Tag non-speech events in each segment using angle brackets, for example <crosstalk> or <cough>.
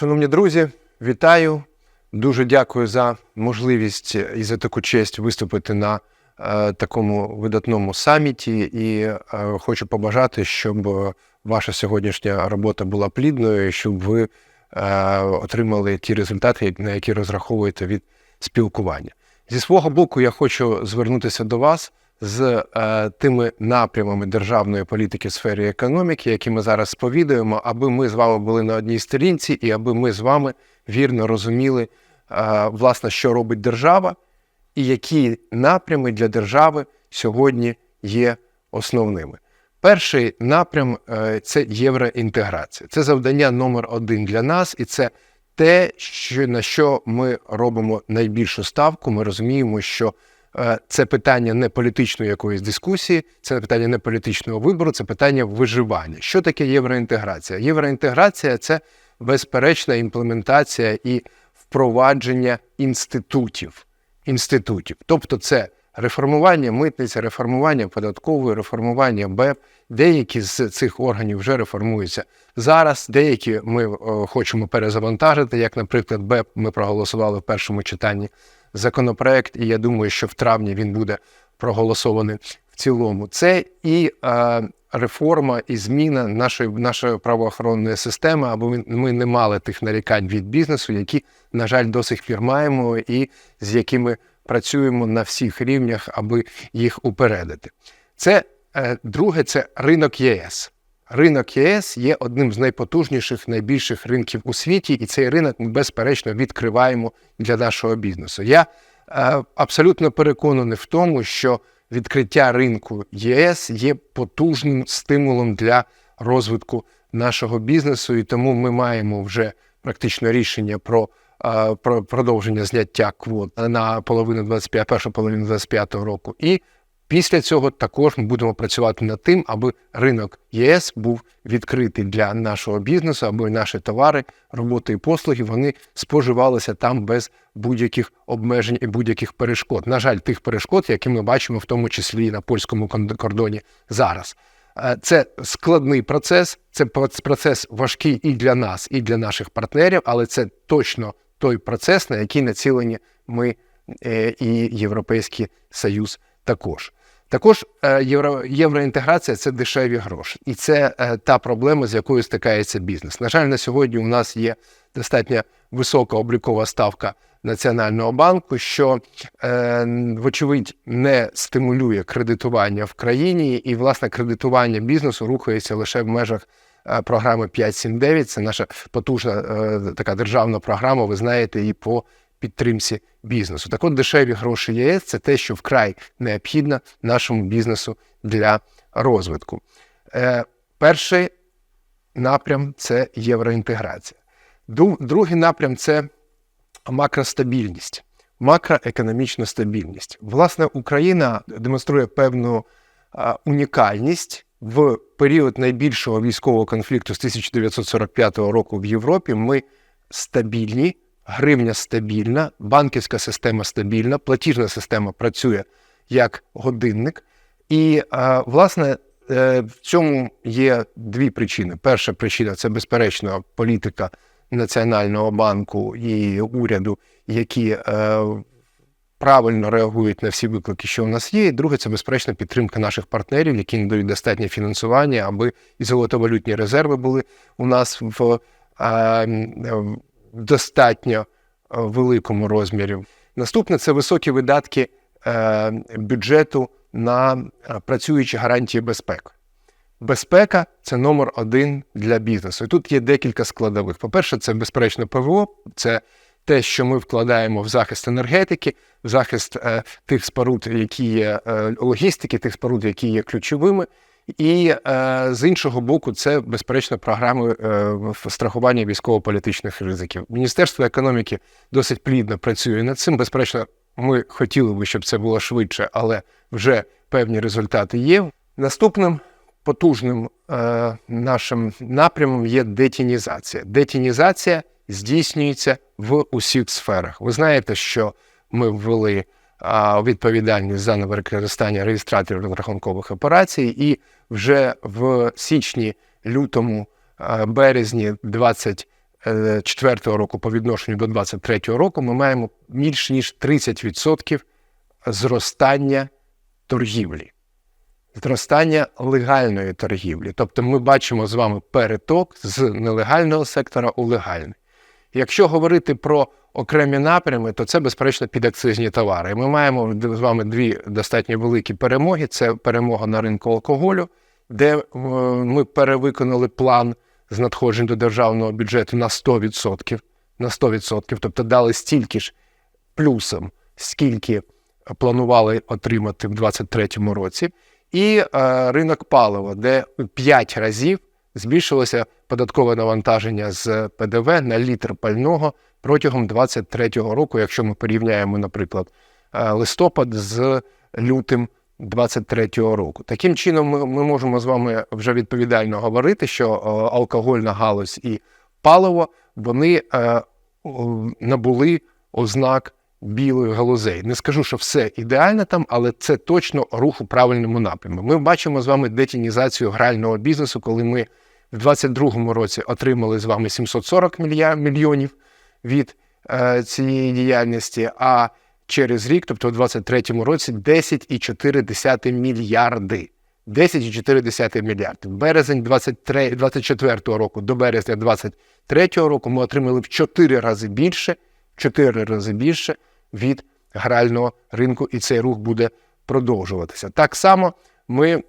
Шановні друзі, вітаю. Дуже дякую за можливість і за таку честь виступити на е, такому видатному саміті. І е, хочу побажати, щоб ваша сьогоднішня робота була плідною, щоб ви е, отримали ті результати, на які розраховуєте від спілкування. Зі свого боку, я хочу звернутися до вас з е, тими напрямами державної політики в сфері економіки, які ми зараз сповідуємо, аби ми з вами були на одній сторінці, і аби ми з вами вірно розуміли, е, власне, що робить держава, і які напрями для держави сьогодні є основними. Перший напрям е, це євроінтеграція. Це завдання номер один для нас, і це те, що, на що ми робимо найбільшу ставку. Ми розуміємо, що це питання не політичної якоїсь дискусії, це питання не політичного вибору, це питання виживання. Що таке євроінтеграція? Євроінтеграція це безперечна імплементація і впровадження інститутів. інститутів. Тобто, це реформування митниці, реформування податкової, реформування БЕП. Деякі з цих органів вже реформуються зараз. Деякі ми о, хочемо перезавантажити. Як, наприклад, БЕП ми проголосували в першому читанні законопроект, і я думаю, що в травні він буде проголосований в цілому. Це і е, реформа і зміна нашої нашої правоохоронної системи, аби ми, ми не мали тих нарікань від бізнесу, які, на жаль, до сих пір маємо, і з якими працюємо на всіх рівнях, аби їх упередити. Це е, друге, це ринок ЄС. Ринок ЄС є одним з найпотужніших, найбільших ринків у світі, і цей ринок ми безперечно відкриваємо для нашого бізнесу. Я е, абсолютно переконаний в тому, що відкриття ринку ЄС є потужним стимулом для розвитку нашого бізнесу, і тому ми маємо вже практично рішення про, е, про продовження зняття квот на половину 25, першу половину 25 року. І Після цього також ми будемо працювати над тим, аби ринок ЄС був відкритий для нашого бізнесу, аби наші товари, роботи і послуги вони споживалися там без будь-яких обмежень і будь-яких перешкод. На жаль, тих перешкод, які ми бачимо, в тому числі і на польському кордоні зараз. Е, Це складний процес, це процес важкий і для нас, і для наших партнерів, але це точно той процес, на який націлені ми е, і Європейський Союз також. Також е, євро, євроінтеграція це дешеві гроші, і це е, та проблема, з якою стикається бізнес. На жаль, на сьогодні у нас є достатньо висока облікова ставка Національного банку, що, е, вочевидь, не стимулює кредитування в країні, і власне кредитування бізнесу рухається лише в межах програми 5.7.9. Це наша потужна така державна програма. Ви знаєте, і по підтримці бізнесу. Так от дешеві гроші ЄС це те, що вкрай необхідно нашому бізнесу для розвитку. Е, Перший напрям це євроінтеграція. Другий напрям це макростабільність, макроекономічна стабільність. Власне, Україна демонструє певну унікальність в період найбільшого військового конфлікту з 1945 року в Європі. Ми стабільні гривня стабільна, банківська система стабільна, платіжна система працює як годинник. І, власне, е, в цьому є дві причини. Перша причина це, безперечно, політика Національного банку і уряду, які е, правильно реагують на всі виклики, що у нас є. І друге, це безперечно підтримка наших партнерів, які надають достатнє фінансування, аби і золотовалютні резерви були у нас в достатньо е, великому розмірі. Наступне це високі видатки е, бюджету на е, працюючі гарантії безпеки. Безпека це номер один для бізнесу. І тут є декілька складових. По-перше, це безперечно ПВО, це те, що ми вкладаємо в захист енергетики, в захист е, тих споруд, які є е, логістики, тих споруд, які є ключовими. І е, з іншого боку, це безперечно програми е, страхування військово-політичних ризиків. Міністерство економіки досить плідно працює над цим. Безперечно, ми хотіли би, щоб це було швидше, але вже певні результати є. Наступним потужним е, нашим напрямом є детінізація. Детінізація здійснюється в усіх сферах. Ви знаєте, що ми ввели відповідальність за невикористання реєстраторів розрахункових операцій, і вже в січні, лютому, березні 20 2024 року по відношенню до 2023 року ми маємо більш ніж 30% зростання торгівлі, зростання легальної торгівлі. Тобто ми бачимо з вами переток з нелегального сектора у легальний. Якщо говорити про окремі напрями, то це, безперечно, підакцизні товари. Ми маємо з вами дві достатньо великі перемоги: це перемога на ринку алкоголю, де е, ми перевиконали план з надходжень до державного бюджету на 100%. На 100%, тобто дали стільки ж плюсом, скільки планували отримати в 2023 році, і е, ринок палива, де в 5 разів збільшилося податкове навантаження з ПДВ на літр пального протягом 2023 року, якщо ми порівняємо, наприклад, е, листопад з лютим 2023 року. Таким чином, ми, ми можемо з вами вже відповідально говорити, що е, алкогольна галузь і паливо вони е, набули ознак білих галузей. Не скажу, що все ідеально там, але це точно рух у правильному напрямку. Ми бачимо з вами детінізацію грального бізнесу, коли ми в 2022 році отримали з вами 740 мільйонів від е, цієї діяльності, а через рік, тобто у 2023 році, 10,4 мільярди. 10,4 мільярди. Березень 2024 року до березня 2023 року ми отримали в 4 рази більше, 4 рази більше від грального ринку, і цей рух буде продовжуватися. Так само ми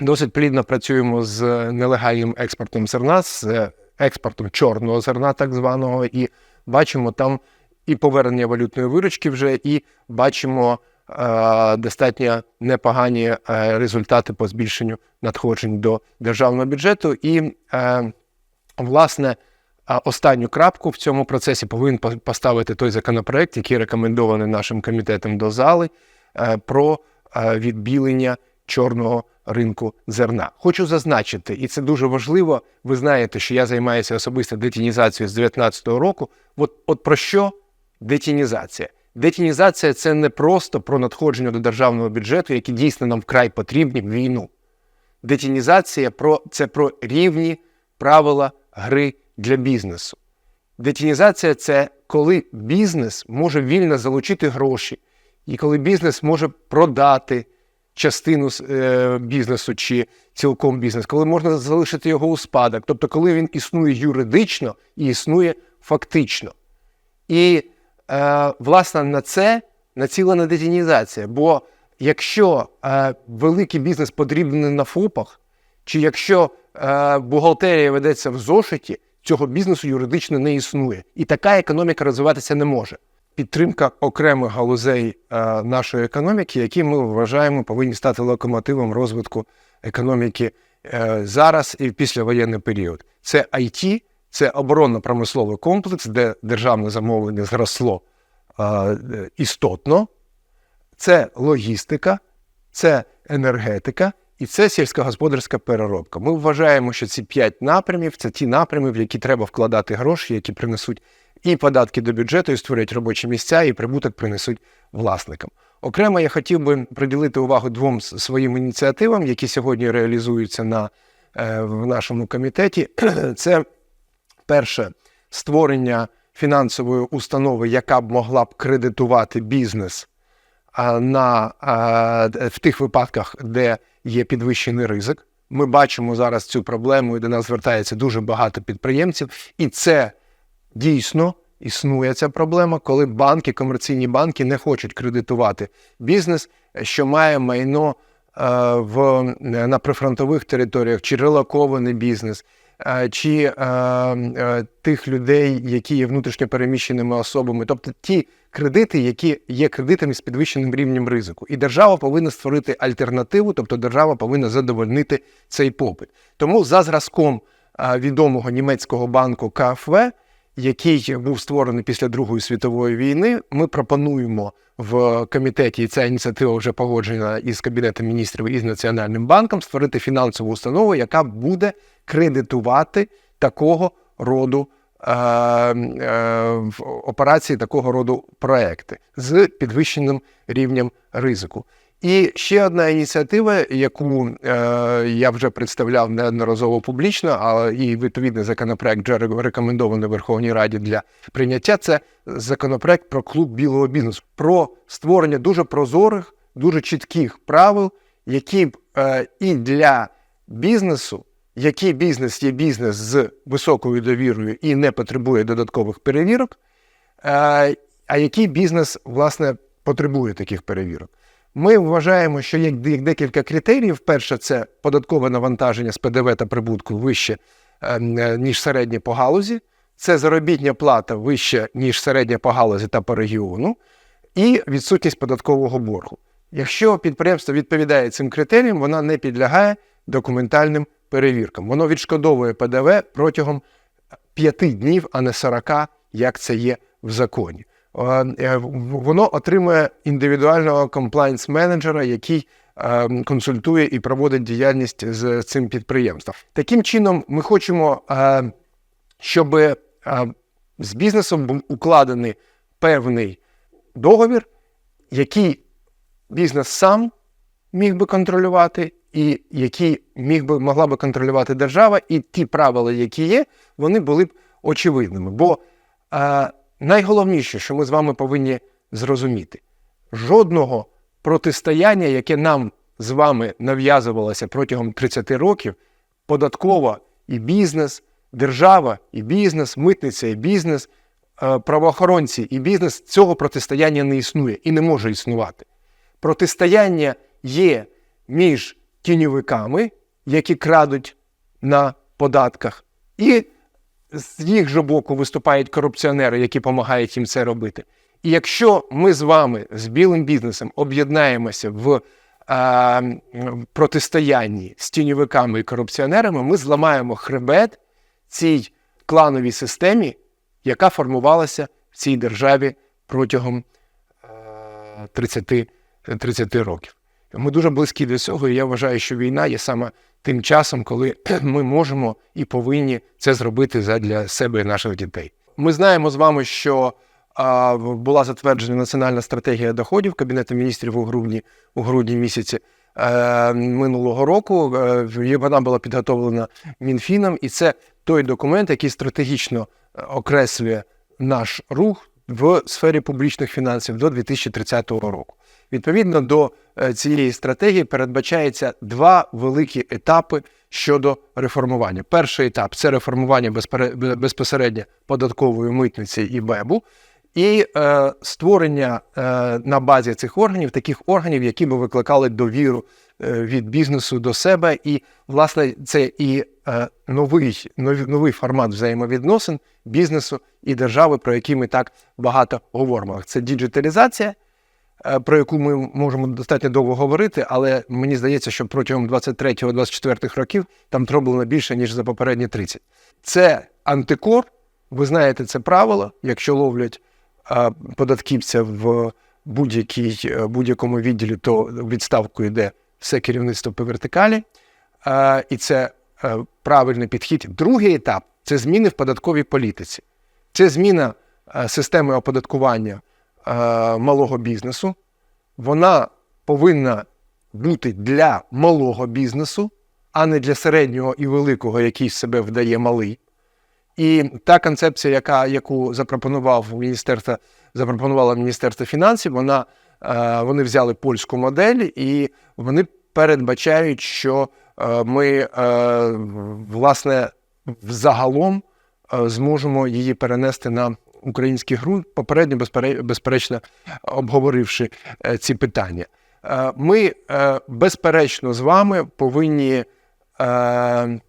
досить плідно працюємо з нелегальним експортом зерна, з експортом чорного зерна, так званого, і бачимо там і повернення валютної виручки вже, і бачимо е, достатньо непогані е, результати по збільшенню надходжень до державного бюджету. І, е, власне, останню крапку в цьому процесі повинен поставити той законопроект, який рекомендований нашим комітетом до зали, е, про е, відбілення чорного ринку зерна. Хочу зазначити, і це дуже важливо. Ви знаєте, що я займаюся особисто детінізацією з 2019 року. От, от про що детінізація? Детінізація це не просто про надходження до державного бюджету, які дійсно нам вкрай потрібні в війну. Детінізація про це про рівні правила гри для бізнесу. Детінізація це коли бізнес може вільно залучити гроші, і коли бізнес може продати частину е, бізнесу чи цілком бізнес, коли можна залишити його у спадок, тобто, коли він існує юридично і існує фактично. І, власне, на це націлена детінізація. Бо якщо е, великий бізнес потрібен на ФОПах, чи якщо е, бухгалтерія ведеться в зошиті, цього бізнесу юридично не існує. І така економіка розвиватися не може. Підтримка окремих галузей е, нашої економіки, які ми вважаємо, повинні стати локомотивом розвитку економіки е, зараз і в післявоєнний період. Це IT, це оборонно-промисловий комплекс, де державне замовлення зросло е, істотно, це логістика, це енергетика. І це сільськогосподарська переробка. Ми вважаємо, що ці п'ять напрямів це ті напрями, в які треба вкладати гроші, які принесуть і податки до бюджету, і створять робочі місця, і прибуток принесуть власникам. Окремо я хотів би приділити увагу двом своїм ініціативам, які сьогодні реалізуються на, е, в нашому комітеті. <clears throat> Це перше створення фінансової установи, яка б могла б кредитувати бізнес на, в тих випадках, де є підвищений ризик. Ми бачимо зараз цю проблему, і до нас звертається дуже багато підприємців, і це дійсно існує ця проблема, коли банки, комерційні банки не хочуть кредитувати бізнес, що має майно е, в, на прифронтових територіях, чи релокований бізнес, чи е, е, тих людей, які є внутрішньо переміщеними особами, тобто ті кредити, які є кредитами з підвищеним рівнем ризику. І держава повинна створити альтернативу, тобто держава повинна задовольнити цей попит. Тому за зразком відомого німецького банку КФВ, який був створений після Другої світової війни, ми пропонуємо в комітеті, і ця ініціатива вже погоджена із Кабінетом міністрів і з Національним банком, створити фінансову установу, яка буде кредитувати такого роду. Е, е, операції такого роду проекти з підвищеним рівнем ризику. І ще одна ініціатива, яку е, я вже представляв неодноразово публічно, але і відповідний законопроект вже ре- рекомендований Верховній Раді для прийняття. Це законопроект про клуб білого бізнесу, про створення дуже прозорих, дуже чітких правил, які б е, і для бізнесу, який бізнес є бізнес з високою довірою і не потребує додаткових перевірок, е, а який бізнес власне потребує таких перевірок. Ми вважаємо, що є декілька критеріїв. Перше, це податкове навантаження з ПДВ та прибутку вище, е, е, ніж середнє по галузі. Це заробітня плата вище, ніж середня по галузі та по регіону, і відсутність податкового боргу. Якщо підприємство відповідає цим критеріям, вона не підлягає документальним перевіркам. Воно відшкодовує ПДВ протягом п'яти днів, а не 40, як це є в законі. Е, е, Воно отримує індивідуального комплайнс-менеджера, який е, консультує і проводить діяльність з цим підприємством. Таким чином, ми хочемо, щоб з бізнесом був укладений певний договір, який бізнес сам міг би контролювати, і який міг би могла би контролювати держава, і ті правила, які є, вони були б очевидними. Бо е, найголовніше, що ми з вами повинні зрозуміти, жодного протистояння, яке нам з вами нав'язувалося протягом 30 років, податкова і бізнес, держава і бізнес, митниця і бізнес, е, правоохоронці і бізнес, цього протистояння не існує і не може існувати. Протистояння є між тіньовиками, які крадуть на податках, і з їх же боку виступають корупціонери, які допомагають їм це робити. І якщо ми з вами з білим бізнесом об'єднаємося в е, протистоянні з тіньовиками і корупціонерами, ми зламаємо хребет цій клановій системі, яка формувалася в цій державі протягом е, 30, 30 років. Ми дуже близькі до цього, і я вважаю, що війна є саме тим часом, коли <clears throat> ми можемо і повинні це зробити задля себе і наших дітей. Ми знаємо з вами, що була затверджена національна стратегія доходів Кабінету міністрів у грудні, у грудні місяці е, минулого року. Е, вона була підготовлена Мінфіном, і це той документ, який стратегічно е, окреслює наш рух в сфері публічних фінансів до 2030 року. Відповідно до е, цієї стратегії передбачається два великі етапи щодо реформування. Перший етап це реформування безпосередньо податкової митниці і БЕБу, і е, створення е, на базі цих органів таких органів, які би викликали довіру е, від бізнесу до себе. І, власне, це і новий, новий, новий формат взаємовідносин бізнесу і держави, про який ми так багато говоримо. Це діджиталізація е, про яку ми можемо достатньо довго говорити, але мені здається, що протягом 23-24 років там зроблено більше, ніж за попередні 30. Це антикор, ви знаєте це правило, якщо ловлять е, податківця в будь-якій, е, будь-якому відділі, то відставку йде все керівництво по вертикалі. Е, і це е, правильний підхід. Другий етап це зміни в податковій політиці. Це зміна е, системи оподаткування е, малого бізнесу. Вона повинна бути для малого бізнесу, а не для середнього і великого, який себе вдає малий. І та концепція, яка, яку запропонував міністерство, запропонувало Міністерство фінансів, вона, е, вони взяли польську модель і вони передбачають, що е, ми е, власне загалом е, зможемо її перенести на український ґрунт, попередньо, безперечно, обговоривши е, ці питання. Е, Ми, е, безперечно, з вами повинні е,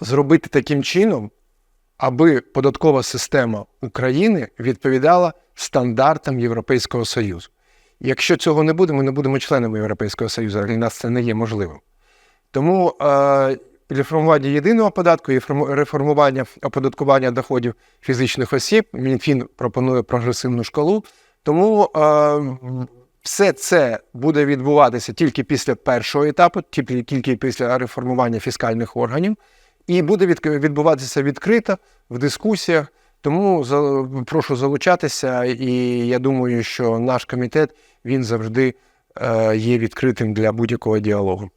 зробити таким чином, аби податкова система України відповідала стандартам Європейського Союзу. Якщо цього не буде, ми не будемо членами Європейського Союзу, для нас це не є можливим. Тому е, реформування єдиного податку і форму- реформування оподаткування доходів фізичних осіб Мінфін пропонує прогресивну шкалу. Тому е, все це буде відбуватися тільки після першого етапу, тільки, тільки після реформування фіскальних органів, і буде від, відбуватися відкрито в дискусіях. Тому прошу залучатися, і я думаю, що наш комітет він завжди е, є відкритим для будь-якого діалогу.